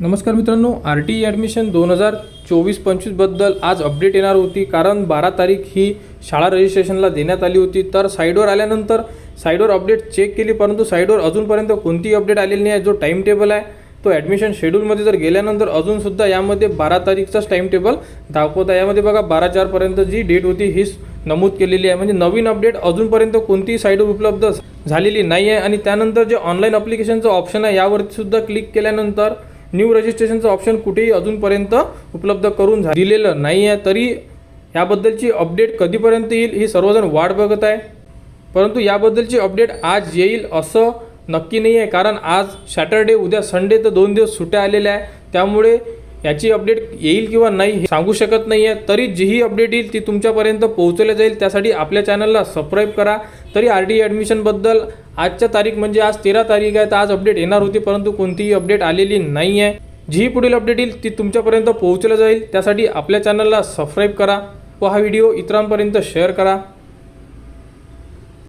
नमस्कार मित्रांनो R T E admission दोन हजार चोवीस पंचवीसबद्दल आज अपडेट येणार होती कारण बारा तारीख ही शाळा रजिस्ट्रेशनला देण्यात आली होती. तर साईडवर आल्यानंतर साईडवर अपडेट चेक केली परंतु साईडवर अजूनपर्यंत कोणतीही अपडेट आलेली नाही. आहे जो टाईम टेबल आहे तो ॲडमिशन शेड्यूलमध्ये जर गेल्यानंतर अजूनसुद्धा यामध्ये बारा तारीखचाच टाईम टेबल दाखवत आहे. यामध्ये बघा बारा चारपर्यंत जी डेट होती हीच नमूद केलेली आहे. म्हणजे नवीन अपडेट अजूनपर्यंत कोणतीही साईडवर उपलब्ध झालेली नाही आहे आणि त्यानंतर जे ऑनलाईन अप्लिकेशनचं ऑप्शन आहे यावरतीसुद्धा क्लिक केल्यानंतर न्यू रजिस्ट्रेशनचं ऑप्शन कुठेही अजूनपर्यंत उपलब्ध करून दिलेलं नाही आहे. तरी याबद्दलची अपडेट कधीपर्यंत येईल ही सर्वजण वाट बघत आहे. परंतु याबद्दलची अपडेट आज येईल असं नक्की नाही आहे कारण आज सॅटर्डे उद्या संडे तर दोन दिवस सुट्या आलेल्या आहे. त्यामुळे याची अपडेट येईल किंवा नाही हे सांगू शकत नाही आहे तरी जीही अपडेट येईल ती तुमच्यापर्यंत पोहोचवल्या जाईल. त्यासाठी आपल्या चॅनलला सबस्क्राईब करा. तरी आर टी ॲडमिशनबद्दल आजच्या तारीख म्हणजे आज तेरा तारीख आहे तर आज अपडेट येणार होती परंतु कोणतीही अपडेट आलेली नाही आहे जीही पुढील अपडेट येईल ती तुमच्यापर्यंत पोहोचल्या जाईल. त्यासाठी आपल्या चॅनलला सबस्क्राईब करा व हा व्हिडिओ इतरांपर्यंत शेअर करा.